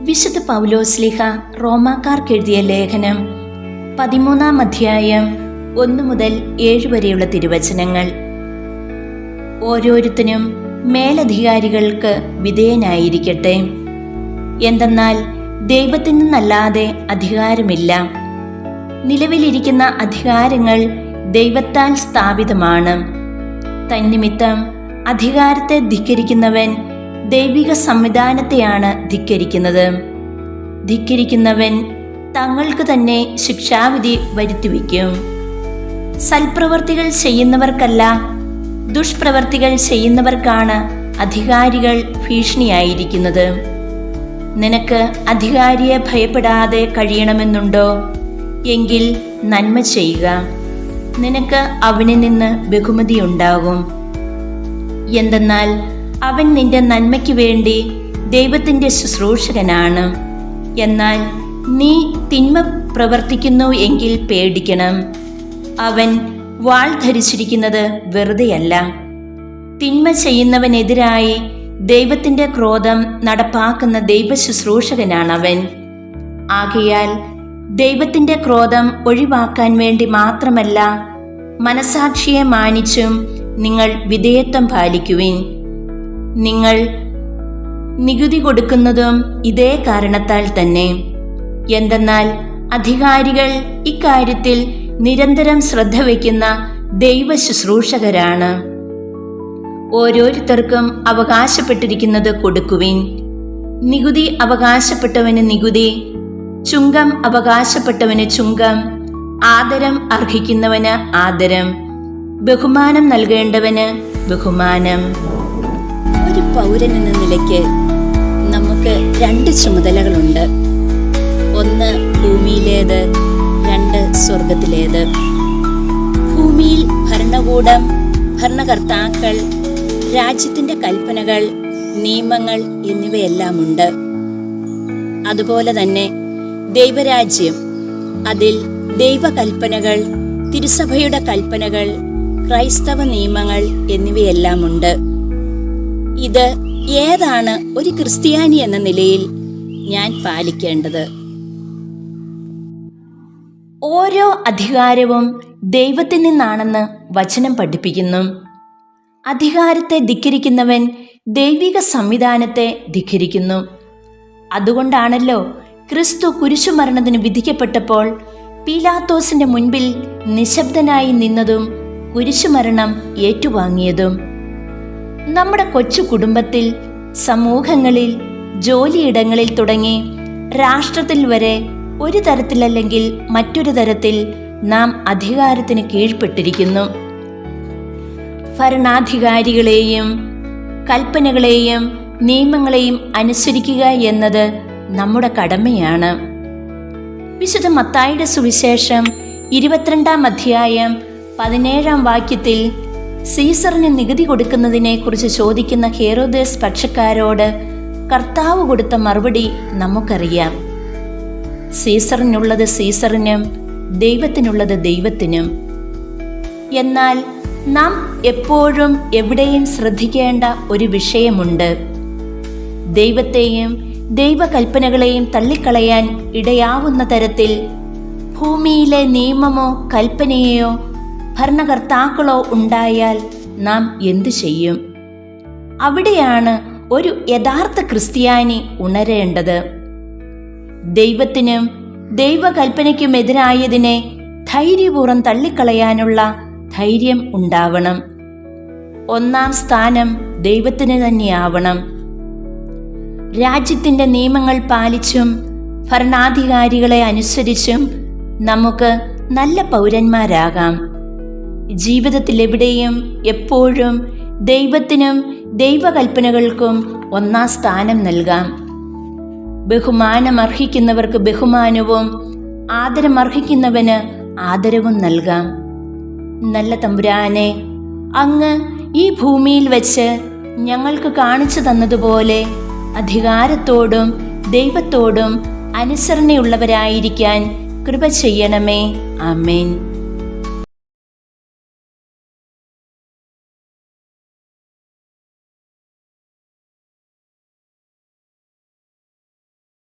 വിശുദ്ധ പൗലോസ്ലിഹ റോമാക്കാർക്കെഴുതിയ ലേഖനം പതിമൂന്നാം അധ്യായം ഒന്നു മുതൽ ഏഴ് വരെയുള്ള തിരുവചനങ്ങൾ. ഓരോരുത്തരും മേലധികാരികൾക്ക് വിധേയനായിരിക്കട്ടെ. എന്തെന്നാൽ ദൈവത്തിൽ നിന്നല്ലാതെ അധികാരമില്ല. നിലവിലിരിക്കുന്ന അധികാരങ്ങൾ ദൈവത്താൽ സ്ഥാപിതമാണ്. തന്നിമിത്തം അധികാരത്തെ ധിക്കരിക്കുന്നവൻ ദൈവിക സംവിധാനത്തെയാണ് ധിക്കരിക്കുന്നത്. ധിക്കരിക്കുന്നവൻ തങ്ങൾക്ക് തന്നെ ശിക്ഷാവിധി വരുത്തിവെക്കും സൽപ്രവർത്തികൾ ചെയ്യുന്നവർക്കല്ല ദുഷ്പ്രവർത്തികൾ ചെയ്യുന്നവർക്കാണ് അധികാരികൾ ഭീഷണിയായിരിക്കുന്നത്. നിനക്ക് അധികാരിയെ ഭയപ്പെടാതെ കഴിയണമെന്നുണ്ടോ? എങ്കിൽ നന്മ ചെയ്യുക. നിനക്ക് അവനിൽ നിന്ന് ബഹുമതി ഉണ്ടാകും എന്തെന്നാൽ അവൻ നിന്റെ നന്മയ്ക്ക് വേണ്ടി ദൈവത്തിന്റെ ശുശ്രൂഷകനാണ്. എന്നാൽ നീ തിന്മ പ്രവർത്തിക്കുന്നു എങ്കിൽ പേടിക്കണം. അവൻ വാൾ ധരിച്ചിരിക്കുന്നത് വെറുതെയല്ല. തിന്മ ചെയ്യുന്നവനെതിരായി ദൈവത്തിന്റെ ക്രോധം നടപ്പാക്കുന്ന ദൈവ അവൻ ആകയാൽ ദൈവത്തിന്റെ ക്രോധം ഒഴിവാക്കാൻ വേണ്ടി മാത്രമല്ല മനസാക്ഷിയെ മാനിച്ചും നിങ്ങൾ വിധേയത്വം പാലിക്കുവിൻ. നിങ്ങൾ നികുതി കൊടുക്കുന്നതും ഇതേ കാരണത്താൽ തന്നെ. എന്തെന്നാൽ അധികാരികൾ ഇക്കാര്യത്തിൽ നിരന്തരം ശ്രദ്ധ വയ്ക്കുന്ന ദൈവ ശുശ്രൂഷകരാണ് ഓരോരുത്തർക്കും അവകാശപ്പെട്ടിരിക്കുന്നത് കൊടുക്കുവിൻ. നികുതി അവകാശപ്പെട്ടവന് നികുതി ചുങ്കം അവകാശപ്പെട്ടവന് ചുങ്കം ആദരം അർഹിക്കുന്നവന് ആദരം ബഹുമാനം നൽകേണ്ടവന് ബഹുമാനം. പൗരൻ എന്ന നിലയ്ക്ക് നമുക്ക് രണ്ട് ചുമതലകളുണ്ട്. ഒന്ന് ഭൂമിയിലേത് രണ്ട് സ്വർഗത്തിലേത് ഭൂമിയിൽ ഭരണകൂടം ഭരണകർത്താക്കൾ രാജ്യത്തിന്റെ കൽപ്പനകൾ നിയമങ്ങൾ എന്നിവയെല്ലാം ഉണ്ട് അതുപോലെ തന്നെ ദൈവരാജ്യം അതിൽ ദൈവകൽപ്പനകൾ തിരുസഭയുടെ കൽപ്പനകൾ ക്രൈസ്തവ നിയമങ്ങൾ എന്നിവയെല്ലാം ഉണ്ട് ഇത് ഏതാണ് ഒരു ക്രിസ്ത്യാനി എന്ന നിലയിൽ ഞാൻ പാലിക്കേണ്ടത്? ഓരോ അധികാരവും ദൈവത്തിൽ നിന്നാണെന്ന് വചനം പഠിപ്പിക്കുന്നു. അധികാരത്തെ ധിക്കരിക്കുന്നവൻ ദൈവിക സംവിധാനത്തെ ധിക്കരിക്കുന്നു. അതുകൊണ്ടാണല്ലോ ക്രിസ്തു കുരിശുമരണത്തിന് വിധിക്കപ്പെട്ടപ്പോൾ പീലാത്തോസിന്റെ മുൻപിൽ നിശബ്ദനായി നിന്നതും കുരിശുമരണം ഏറ്റുവാങ്ങിയതും. നമ്മുടെ കൊച്ചു കുടുംബത്തിൽ സമൂഹങ്ങളിൽ ജോലിയിടങ്ങളിൽ തുടങ്ങി രാഷ്ട്രത്തിൽ വരെ ഒരു തരത്തിലല്ലെങ്കിൽ മറ്റൊരു തരത്തിൽ നാം അധികാരത്തിന് കീഴ്പ്പെട്ടിരിക്കുന്നു. ഭരണാധികാരികളെയും കൽപ്പനകളെയും നിയമങ്ങളെയും അനുസരിക്കുക എന്നത് നമ്മുടെ കടമയാണ്. വിശുദ്ധ മത്തായുടെ സുവിശേഷം ഇരുപത്തിരണ്ടാം അധ്യായം പതിനേഴാം വാക്യത്തിൽ സീസറിന് നികുതി കൊടുക്കുന്നതിനെ കുറിച്ച് ചോദിക്കുന്ന ഹേറോദേസ് പക്ഷക്കാരോട് കർത്താവ് കൊടുത്ത മറുപടി നമുക്കറിയാം. സീസറിനുള്ളത് സീസറിനും ദൈവത്തിനുള്ളത് ദൈവത്തിനും. എന്നാൽ നാം എപ്പോഴും എവിടെയും ശ്രദ്ധിക്കേണ്ട ഒരു വിഷയമുണ്ട്. ദൈവത്തെയും ദൈവകൽപ്പനകളെയും തള്ളിക്കളയാൻ ഇടയാവുന്ന തരത്തിൽ ഭൂമിയിലെ നിയമമോ കൽപ്പനയോ ഭരണകർത്താക്കളോ ഉണ്ടായാൽ നാം എന്തു ചെയ്യും? അവിടെയാണ് ഒരു യഥാർത്ഥ ക്രിസ്ത്യാനി ഉണരേണ്ടത്. ദൈവത്തിനും ദൈവകൽപ്പനയ്ക്കുമെതിരായതിനെ ധൈര്യപൂർവം തള്ളിക്കളയാനുള്ള ധൈര്യം ഉണ്ടാവണം. ഒന്നാം സ്ഥാനം ദൈവത്തിന് തന്നെയാവണം. രാജ്യത്തിന്റെ നിയമങ്ങൾ പാലിച്ചും ഭരണാധികാരികളെ അനുസരിച്ചും നമുക്ക് നല്ല പൗരന്മാരാകാം. ജീവിതത്തിൽ എവിടെയും എപ്പോഴും ദൈവത്തിനും ദൈവകൽപ്പനകൾക്കും ഒന്നാം സ്ഥാനം നൽകാം. ബഹുമാനം അർഹിക്കുന്നവർക്ക് ബഹുമാനവും ആദരം അർഹിക്കുന്നവന് ആദരവും നൽകാം. നല്ല തമ്പുരാനെ അങ്ങ് ഈ ഭൂമിയിൽ വെച്ച് ഞങ്ങൾക്ക് കാണിച്ചു തന്നതുപോലെ അധികാരത്തോടും ദൈവത്തോടും അനുസരണയുള്ളവരായിരിക്കാൻ കൃപ ചെയ്യണമേ. ആമേൻ.